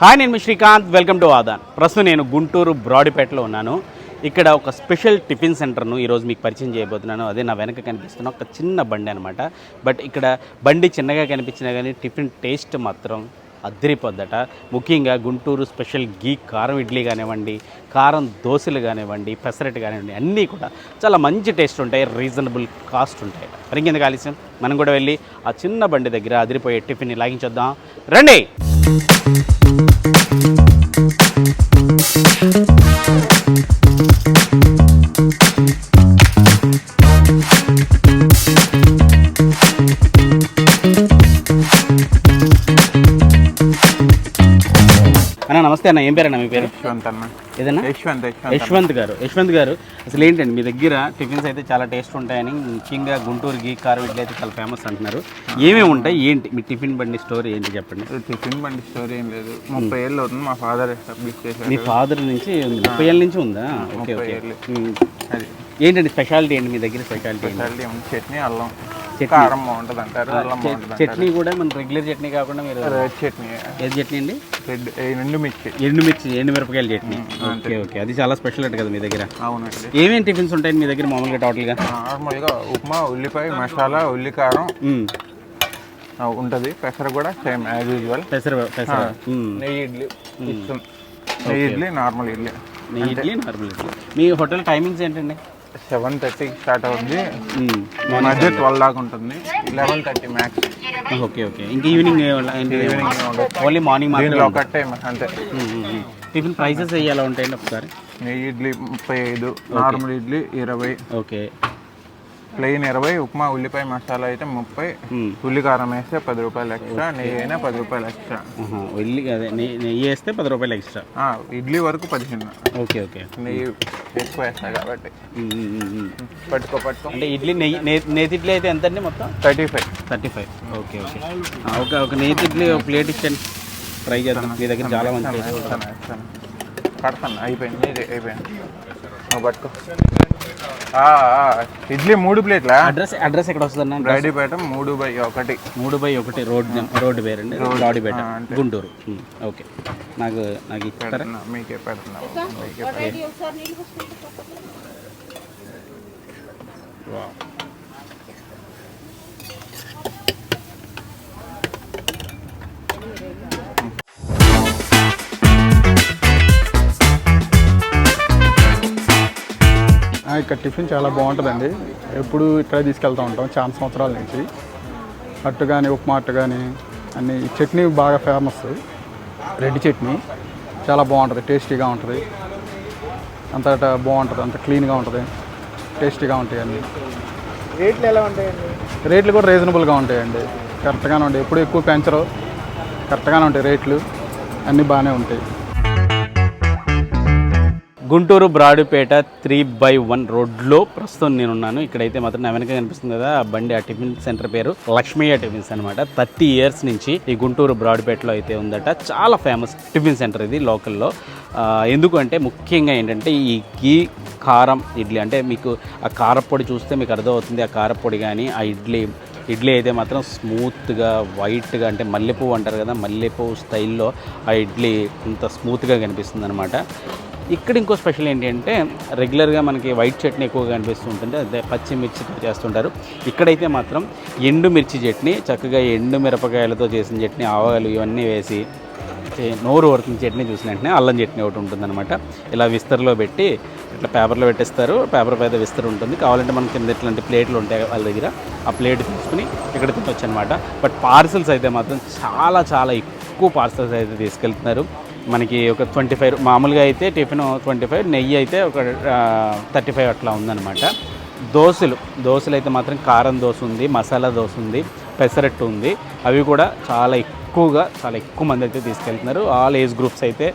Hi నేను మీ Srikanth. Welcome to Aadhan. ప్రస్తుతం నేను గుంటూరు బ్రాడీపేటలో ఉన్నాను. ఇక్కడ ఒక స్పెషల్ టిఫిన్ సెంటర్ను ఈరోజు మీకు పరిచయం చేయబోతున్నాను. అదే నా వెనక కనిపిస్తున్న ఒక చిన్న బండి అనమాట బట్ ఇక్కడ బండి చిన్నగా కనిపించినా కానీ టిఫిన్ టేస్ట్ మాత్రం అద్దరిపోద్దట ముఖ్యంగా గుంటూరు స్పెషల్ గీ కారం ఇడ్లీ కానివ్వండి కారం దోశలు కానివ్వండి పెసరట్టు కానివ్వండి అన్నీ కూడా చాలా మంచి టేస్ట్ ఉంటాయి రీజనబుల్ కాస్ట్ ఉంటాయి. మరి ఇంకెందుకు ఆలస్యం? మనం కూడా వెళ్ళి ఆ చిన్న బండి దగ్గర అదిరిపోయే టిఫిన్ లాగించొద్దాం. రండి! Thank you. నమస్తే అన్న ఏం పేరన్నా మీ పేరు? యశ్వంత్ అన్న. ఏదన్నా? యశ్వంత్ యశ్వంత్ గారు యశ్వంత్ గారు. అసలు ఏంటండి మీ దగ్గర టిఫిన్స్ అయితే చాలా టేస్ట్ ఉంటాయని ముఖ్యంగా గుంటూరు గీ కారం ఇడ్లీ అయితే చాలా ఫేమస్ అంటున్నారు. ఏమేమి ఉంటాయి? ఏంటి? మీ టిఫిన్ బండి స్టోరీ ఏంటి చెప్పండి? టిఫిన్ బండి స్టోరీ ఏం లేదు. ముప్పై ఏళ్ళు అవుతుంది మా ఫాదర్ ఎస్టాబ్లిష్ చేశారు. మీ ఫాదర్ నుంచి ముప్పై ఏళ్ళ నుంచి ఉందా? Okay okay. అది. ఏంటండి స్పెషాలిటీ ఏంటి మీ దగ్గర స్పెషాలిటీ స్పెషాలిటీ ఉంది చట్నీ అల్లం. కారం బాగుంటుంది అంటారు అల్లం బాగుంటుంది చట్నీ కూడా మన రెగ్యులర్ చట్నీ కాకుండా మీరు రెడ్ చట్నీ. ఏది చట్నీ అండి? రెడ్ ఎండు మిర్చి. ఎండుమిర్చి ఎండుమిరపకాయల చట్నీ. Okay okay. అది చాలా స్పెషల్ అంట కదా మీ దగ్గర. అవునండి. ఏమేమి టిఫిన్స్ ఉంటాయి మీ దగ్గర మామూలుగా టోటల్గా? నార్మల్గా ఉప్మా ఉల్లిపాయ మసాలా ఉల్లి కారం. ఆ, ఉంటుంది. పెసర కూడా సేమ్ యాజ్ యూజువల్. పెసర పెసర. నెయ్యి ఇడ్లీ ఇష్టం. నెయ్యి ఇడ్లీ నార్మల్ ఇడ్లీ. నెయ్యి ఇడ్లీ నార్మల్ ఇడ్లీ. మీ హోటల్ టైమింగ్స్ ఏంటండి? సెవెన్ థర్టీకి స్టార్ట్ అవుతుంది. మధ్య ట్వెల్వ్ దాకా ఉంటుంది. Eleven thirty max okay okay. ఇంకా ఈవినింగ్ ఓన్లీ మార్నింగ్ దీనిలో ఒక టైం అంతే. టిఫిన్ ప్రైసెస్ ఎలా ఉంటాయండి ఒకసారి? ఇడ్లీ ముప్పై ఐదు. నార్మల్ ఇడ్లీ ఇరవై. ఓకే. ప్లెయిన్ ఇరవై ఉప్మా ఉల్లిపాయ మసాలా అయితే ముప్పై. ఉల్లి కారం వేస్తే పది రూపాయలు ఎక్స్ట్రా నెయ్యి అయినా పది రూపాయలు ఎక్స్ట్రా. వెళ్ళి అదే నెయ్యి నెయ్యి వేస్తే పది రూపాయలు ఎక్స్ట్రా? ఇడ్లీ వరకు పదిహేను. Okay okay. నెయ్యి ఎక్కువ వేస్తా కాబట్టి. పట్టుకో పట్టుకో. అంటే ఇడ్లీ నెయ్యి నే- నేతి ఇడ్లీ అయితే ఎంత అండి మొత్తం? Thirty five. Thirty five. Okay okay. ఒక ఒక నేతి ఇడ్లీ ఒక ప్లేట్ ఇచ్చండి ట్రై చేద్దాం. మీ దగ్గర చాలా మంచి కడతాను అయిపోయింది అయిపోయింది. నువ్వు పట్టుకో. ఇడ్లీ మూడు ప్లేట్లా? అడ్రస్ అడ్రస్ ఎక్కడ వస్తుంది రెడీపేట మూడు బై ఒకటి. మూడు బై ఒకటి రోడ్ రోడ్డు పేరండి? రాడిపేట. గుంటూరు. ఓకే. నాకు నాకు పెడుతున్నా మీకే పెడుతున్నా మీకే ఇక్కడ టిఫిన్ చాలా బాగుంటుందండి. ఎప్పుడు ఇక్కడ తీసుకెళ్తూ ఉంటాం చాలా సంవత్సరాల నుంచి. అట్టు కానీ ఉప్మా అట్టు కానీ అన్ని చట్నీ బాగా ఫేమస్. రెడ్ చట్నీ చాలా బాగుంటుంది టేస్టీగా ఉంటుంది. అంతటా బాగుంటుంది అంత క్లీన్గా ఉంటుంది టేస్టీగా ఉంటాయి అన్నీ రేట్లు ఎలా ఉంటాయండి? రేట్లు కూడా రీజనబుల్గా ఉంటాయండి. కరెక్ట్గానే ఉంటాయి ఎప్పుడు ఎక్కువ పెంచరు. కరెక్ట్గానే ఉంటాయి రేట్లు అన్నీ బాగానే ఉంటాయి. Guntur Brodipet three by one రోడ్లో ప్రస్తుతం నేనున్నాను. ఇక్కడైతే మాత్రం నా వెనక కనిపిస్తుంది కదా ఆ బండి ఆ టిఫిన్ సెంటర్ పేరు లక్ష్మయ్య టిఫిన్స్ అనమాట థర్టీ ఇయర్స్ నుంచి ఈ గుంటూరు బ్రాడుపేటలో అయితే ఉందట. చాలా ఫేమస్ టిఫిన్ సెంటర్ ఇది లోకల్లో. ఎందుకంటే ముఖ్యంగా ఏంటంటే ఈ గీ కారం ఇడ్లీ అంటే మీకు ఆ కారపొడి చూస్తే మీకు అర్థమవుతుంది ఆ కారపొడి కానీ ఆ ఇడ్లీ ఇడ్లీ అయితే మాత్రం స్మూత్గా వైట్గా అంటే మల్లెపువ్వు అంటారు కదా మల్లెపువ్వు స్టైల్లో ఆ ఇడ్లీ అంత స్మూత్గా కనిపిస్తుంది అనమాట ఇక్కడ ఇంకో స్పెషల్ ఏంటంటే రెగ్యులర్గా మనకి వైట్ చట్నీ ఎక్కువగా కనిపిస్తూ ఉంటుంది. అదే పచ్చిమిర్చితో చేస్తుంటారు. ఇక్కడైతే మాత్రం ఎండు మిర్చి చట్నీ చక్కగా ఎండు మిరపకాయలతో చేసిన చట్నీ ఆవాలు ఇవన్నీ వేసి నోరు వర్కింగ్ చట్నీ చూసిన వెంటనే అల్లం చట్నీ ఒకటి ఉంటుందన్నమాట. ఇలా విస్తర్లో పెట్టి ఇట్లా పేపర్లో పెట్టేస్తారు. పేపర్ మీద విస్తర్ ఉంటుంది. కావాలంటే మనకి కింద ఇట్లాంటి ప్లేట్లు ఉంటాయి వాళ్ళ దగ్గర. ఆ ప్లేట్ తీసుకుని ఇక్కడ తినొచ్చు అనమాట బట్ పార్సల్స్ అయితే మాత్రం చాలా చాలా ఎక్కువ పార్సల్స్ అయితే తీసుకెళ్తున్నారు. మనకి ఒక ట్వంటీ ఫైవ్ మామూలుగా అయితే టిఫిన్ ట్వంటీ ఫైవ్ నెయ్యి అయితే ఒక థర్టీ ఫైవ్ అట్లా ఉందన్నమాట. దోశలు దోశలు అయితే మాత్రం కారం దోశ ఉంది మసాలా దోశ ఉంది పెసరట్టు ఉంది. అవి కూడా చాలా ఎక్కువగా చాలా ఎక్కువ మంది అయితే తీసుకెళ్తున్నారు. ఆల్ ఏజ్ గ్రూప్స్ అయితే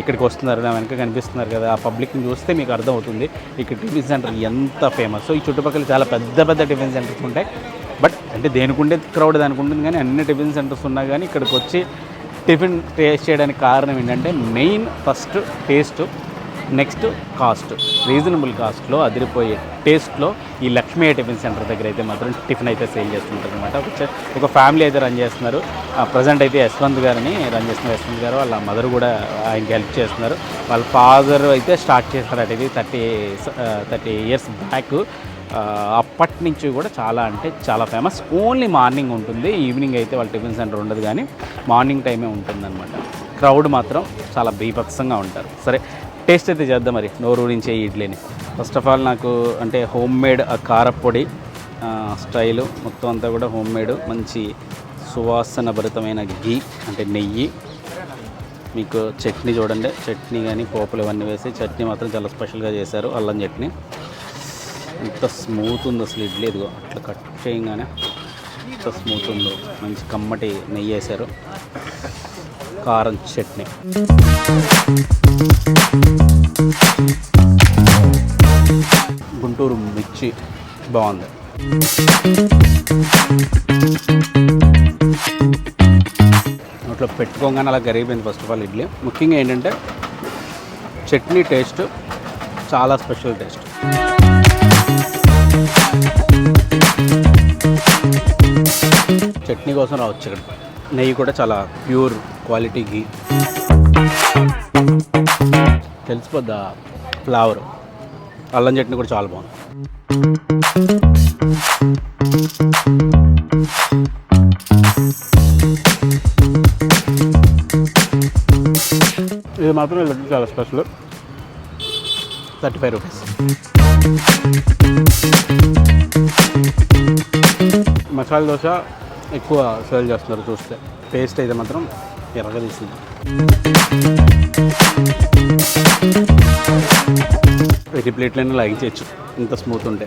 ఇక్కడికి వస్తున్నారు నా వెనక కనిపిస్తున్నారు కదా. ఆ పబ్లిక్ని చూస్తే మీకు అర్థమవుతుంది ఇక్కడ టిఫిన్ సెంటర్ ఎంత ఫేమస్ ఈ చుట్టుపక్కల చాలా పెద్ద పెద్ద టిఫిన్ సెంటర్స్ ఉంటాయి. బట్ అంటే దేనికి ఉండే క్రౌడ్ దానికి ఉంటుంది కానీ అన్ని టిఫిన్ సెంటర్స్ ఉన్నా కానీ ఇక్కడికి వచ్చి టిఫిన్ టేస్ట్ చేయడానికి కారణం ఏంటంటే main first taste next cost. Reasonable కాస్ట్లో అదిరిపోయే టేస్ట్లో ఈ లక్ష్మీ టిఫిన్ సెంటర్ దగ్గర అయితే మాత్రం టిఫిన్ అయితే సేల్ చేస్తుంటారు అనమాట ఒక ఫ్యామిలీ అయితే రన్ చేస్తున్నారు. ప్రజెంట్ అయితే యశ్వంత్ గారిని రన్ చేస్తున్నారు యశ్వంత్ గారు వాళ్ళ మదర్ కూడా ఆయనకి హెల్ప్ చేస్తున్నారు. వాళ్ళ ఫాదర్ అయితే స్టార్ట్ చేస్తారట ఇది థర్టీ థర్టీ ఇయర్స్ బ్యాక్. అప్పటి నుంచి కూడా చాలా అంటే చాలా ఫేమస్. ఓన్లీ మార్నింగ్ ఉంటుంది ఈవినింగ్ అయితే వాళ్ళ టిఫిన్ సెంటర్ ఉండదు కానీ మార్నింగ్ టైమే ఉంటుందన్నమాట. క్రౌడ్ మాత్రం చాలా బీభత్సంగా ఉంటారు. సరే టేస్ట్ అయితే చేద్దాం మరి. నోరు నుంచి ఇడ్లీని. ఫస్ట్ ఆఫ్ ఆల్ నాకు అంటే హోమ్ మేడ్ కారపొడి స్టైలు మొత్తం అంతా కూడా హోమ్ మేడ్ మంచి సువాసన భరితమైన గీ అంటే నెయ్యి. మీకు చట్నీ చూడండి. చట్నీ కానీ పోపులు ఇవన్నీ వేసి చట్నీ మాత్రం చాలా స్పెషల్గా చేశారు అల్లం చట్నీ. ఎంత స్మూత్ ఉంది అసలు ఇడ్లీ. ఇదిగో అట్లా కట్ చేయగానే ఎంత స్మూత్ ఉందో. మంచి కమ్మటి నెయ్యి వేశారు. కారం చట్నీ. గుంటూరు మిర్చి బాగుంది. నోట్లో పెట్టుకోగానే అలా గరిగిపోయింది ఫస్ట్ ఆఫ్ ఆల్ ఇడ్లీ. ముఖ్యంగా ఏంటంటే చట్నీ టేస్ట్ చాలా స్పెషల్ టేస్ట్ చట్నీ కోసం రావచ్చు ఇక్కడ. నెయ్యి కూడా చాలా ప్యూర్ క్వాలిటీ తెలిసిపోద్దా? ఫ్లేవర్. అల్లం చట్నీ కూడా చాలా బాగుంది. ఇది మాత్రం వీళ్ళకి చాలా special. Thirty five rupees. Masala dosa ఎక్కువ సేల్ చేస్తున్నారు చూస్తే. టేస్ట్ అయితే మాత్రం ఎర్రగా తీసింది. ప్రతి ప్లేట్లైనా లాగించవచ్చు ఇంత స్మూత్ ఉంటే.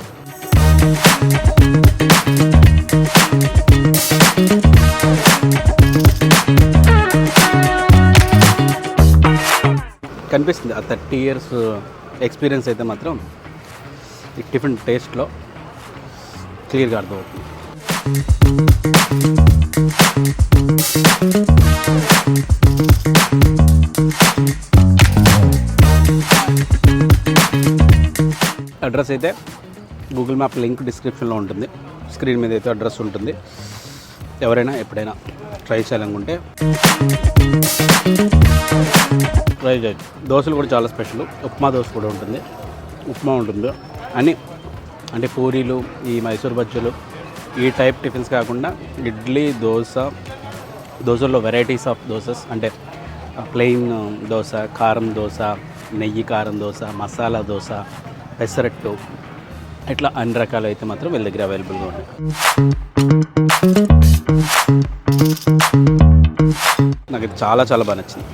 కనిపిస్తుంది. ఆ థర్టీ ఇయర్స్ ఎక్స్పీరియన్స్ అయితే మాత్రం ఈ టిఫిన్ టేస్ట్లో క్లియర్గా అర్థమవుతుంది. అడ్రస్ అయితే గూగుల్ మ్యాప్ లింక్ డిస్క్రిప్షన్లో ఉంటుంది. స్క్రీన్ మీద అయితే అడ్రస్ ఉంటుంది. ఎవరైనా ఎప్పుడైనా ట్రై చేయాలనుకుంటే ట్రై చేయొచ్చు దోశలు కూడా చాలా స్పెషల్. ఉప్మా దోశ కూడా ఉంటుంది. ఉప్మా ఉంటుంది. అని అంటే పూరీలు ఈ మైసూర్ బజ్జీలు ఈ టైప్ టిఫిన్స్ కాకుండా ఇడ్లీ దోశ దోశల్లో వెరైటీస్ ఆఫ్ దోసెస్ అంటే ప్లెయిన్ దోశ కారం దోశ నెయ్యి కారం దోశ మసాలా దోశ పెసరట్టు ఇట్లా అన్ని రకాలు అయితే మాత్రం వీళ్ళ దగ్గర అవైలబుల్గా ఉన్నాయి. నాకు ఇది చాలా చాలా బాగా నచ్చింది.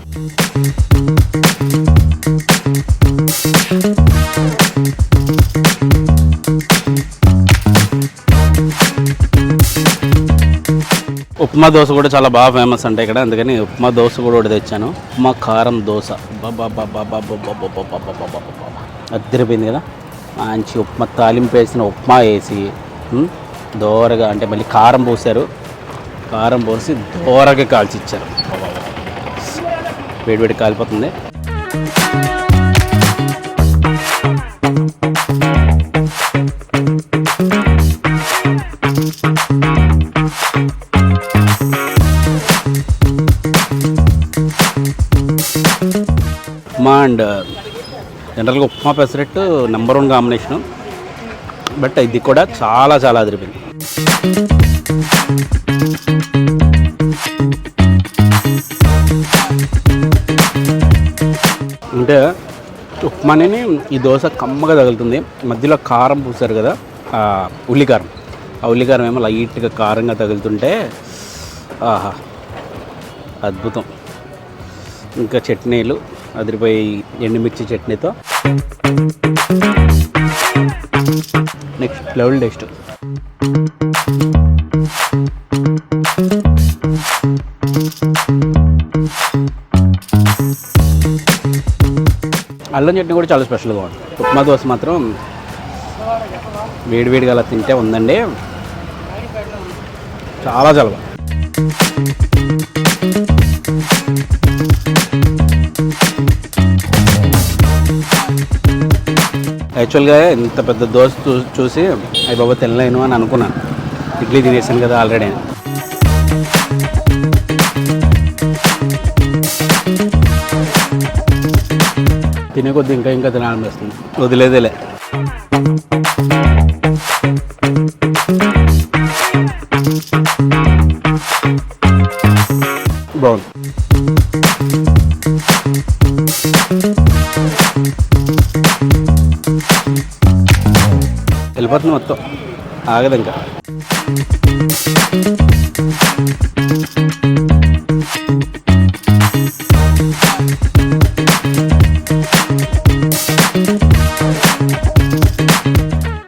ఉప్మా దోశ కూడా చాలా బాగా ఫేమస్ అంటే ఇక్కడ అందుకని ఉప్మా దోశ కూడా ఒకటి తెచ్చాను ఉప్మా కారం దోశ అద్దరిపోయింది కదా మంచి ఉప్మా తాలింపు వేసిన ఉప్మా వేసి దోరగా అంటే మళ్ళీ కారం పోసారు కారం పోసి దోరగా కాల్చి ఇచ్చారు వేడివేడి కాలిపోతుంది జనరల్గా upma pesarattu number one combination but ఇది కూడా చాలా చాలా అదిరిపోయింది. అంటే ఉప్మాని ఈ దోశ కమ్మగా తగులుతుంది. మధ్యలో కారం పూసారు కదా ఉల్లికారం. ఆ ఉల్లికారం ఏమో లైట్గా కారంగా తగులుతుంటే ఆహా అద్భుతం. ఇంకా చట్నీలు అదిరిపోయి ఎండుమిర్చి చట్నీతో. నెక్స్ట్ లెవెల్ నెక్స్ట్ అల్లం చట్నీ కూడా చాలా స్పెషల్గా ఉంటుంది ఉప్మా దోశ మాత్రం వేడివేడిగా అలా తింటే ఉందండి. చాలా చాలా యాక్చువల్గా ఇంత పెద్ద దోశ చూ- చూసి అయ్యి బాబా తినలేను అని అనుకున్నాను. ఇడ్లీ తినేసాను కదా ఆల్రెడీ. తినే కొద్ది ఇంకా ఇంకా తినాలనిపిస్తుంది వదిలేదేలే. బాగుంది. అయిపోతుంది మొత్తం ఆగదు ఇంకా.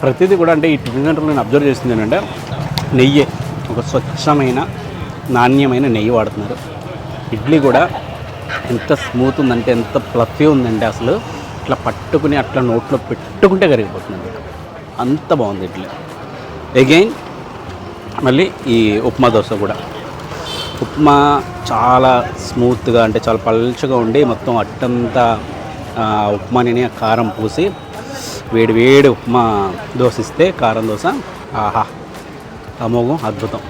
ప్రతిదీ కూడా అంటే ఈ టిఫిన్ సెంటర్లో నేను అబ్జర్వ్ చేసింది ఏంటంటే నెయ్యి ఒక స్వచ్ఛమైన నాణ్యమైన నెయ్యి వాడుతున్నారు. ఇడ్లీ కూడా ఎంత స్మూత్ ఉందంటే ఎంత ప్లఫీ ఉందంటే అసలు ఇట్లా పట్టుకుని అట్లా నోట్లో పెట్టుకుంటే కరిగిపోతుంది. అంత బాగుంది ఇడ్లీ. అగైన్ మళ్ళీ ఈ ఉప్మా దోశ కూడా. ఉప్మా చాలా స్మూత్గా అంటే చాలా పల్చగా ఉండి మొత్తం అట్టంతా ఉప్మాని ఆ కారం పూసి వేడి వేడి ఉప్మా దోశ ఇస్తే కారం దోశ ఆహా అమోఘం అద్భుతం.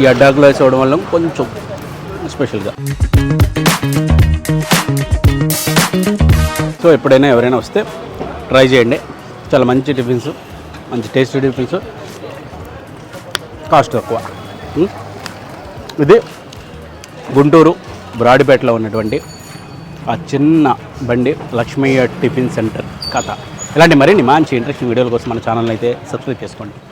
ఈ అడ్డాకులో వేసి వల్ల కొంచెం స్పెషల్గా. సో ఎప్పుడైనా ఎవరైనా వస్తే ట్రై చేయండి. చాలా మంచి టిఫిన్స్ మంచి టేస్టీ టిఫిన్స్. కాస్ట్ తక్కువ. ఇది గుంటూరు బ్రాడిపేటలో ఉన్నటువంటి ఆ చిన్న బండి లక్ష్మయ్య టిఫిన్ సెంటర్ కథ. ఇలాంటి మరిన్ని మంచి ఇంట్రెస్టింగ్ వీడియోల కోసం మన ఛానల్ అయితే సబ్స్క్రైబ్ చేసుకోండి.